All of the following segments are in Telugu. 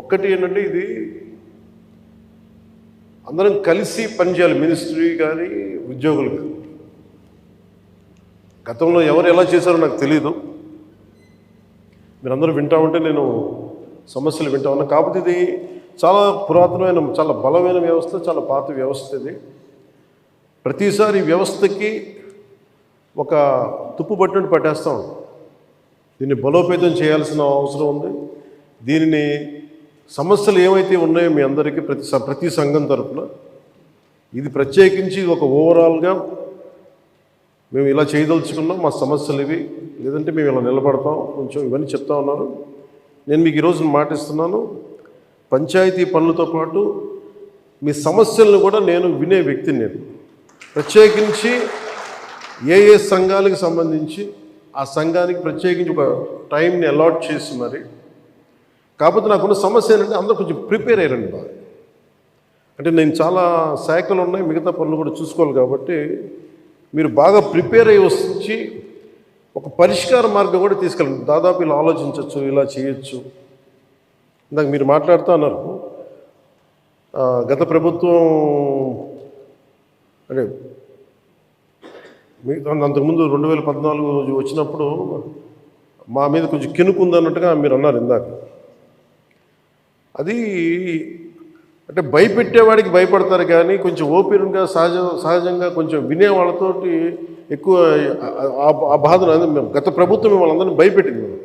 ఒక్కటి ఏంటంటే ఇది అందరం కలిసి పనిచేయాలి మినిస్ట్రీ కానీ ఉద్యోగులు కానీ. గతంలో ఎవరు ఎలా చేశారో నాకు తెలియదు మీరందరూ వింటా ఉంటే నేను సమస్యలు వింటా ఉన్నా. కాకపోతే ఇది చాలా పురాతనమైన చాలా బలమైన వ్యవస్థ చాలా పాత వ్యవస్థ ఇది. ప్రతిసారి వ్యవస్థకి ఒక తుప్పు పట్టినట్టు పట్టేస్తాం దీన్ని బలోపేతం చేయాల్సిన అవసరం ఉంది. దీనిని సమస్యలు ఏమైతే ఉన్నాయో మీ అందరికీ ప్రతి ప్రతి సంఘం తరపున ఇది ప్రత్యేకించి ఒక ఓవరాల్గా మేము ఇలా చేయదలుచుకున్నాం. మా సమస్యలు ఇవి. లేదంటే మేము ఇలా నిలబడతాం. కొంచెం ఇవన్నీ చెప్తా ఉన్నారు. నేను మీకు ఈరోజు మాటిస్తున్నాను. పంచాయతీ పనులతో పాటు మీ సమస్యలను కూడా నేను వినే వ్యక్తిని నేను. ప్రత్యేకించి ఏ ఏ సంఘాలకు సంబంధించి ఆ సంఘానికి ప్రత్యేకించి ఒక టైంని అలాట్ చేసి మరి కాకపోతే నాకున్న సమస్య ఏంటంటే అందరూ కొంచెం ప్రిపేర్ అయ్యారండి బాగా. అంటే నేను చాలా శాఖలు ఉన్నాయి మిగతా పనులు కూడా చూసుకోవాలి కాబట్టి మీరు బాగా ప్రిపేర్ అయ్యి వచ్చి ఒక పరిష్కార మార్గం కూడా తీసుకెళ్ళండి. దాదాపు ఇలా ఆలోచించవచ్చు ఇలా చేయొచ్చు. ఇందాక మీరు మాట్లాడుతూ అన్నారు గత ప్రభుత్వం అంటే మిగతా అంతకుముందు రెండు వేల పద్నాలుగు వచ్చినప్పుడు మా మీద కొంచెం కినుకుందన్నట్టుగా మీరు అన్నారు ఇందాక. అది అంటే భయపెట్టేవాడికి భయపడతారు కానీ కొంచెం ఓపెన్గా సహజ సహజంగా కొంచెం వినే వాళ్ళతోటి ఎక్కువ ఆ- బాధను మేము గత ప్రభుత్వం మిమ్మల్ని అందరినీ భయపెట్టింది మేము.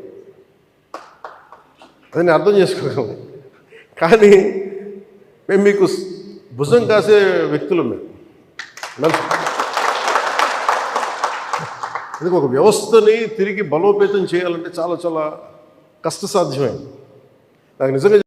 అది నేను అర్థం చేసుకోగలను కానీ మేము మీకు భుజం కాసే వ్యక్తులు మేము. నలుసు- అందుకే ఒక వ్యవస్థని తిరిగి బలోపేతం చేయాలంటే చాలా చాలా కష్టసాధ్యమైంది నాకు నిజంగా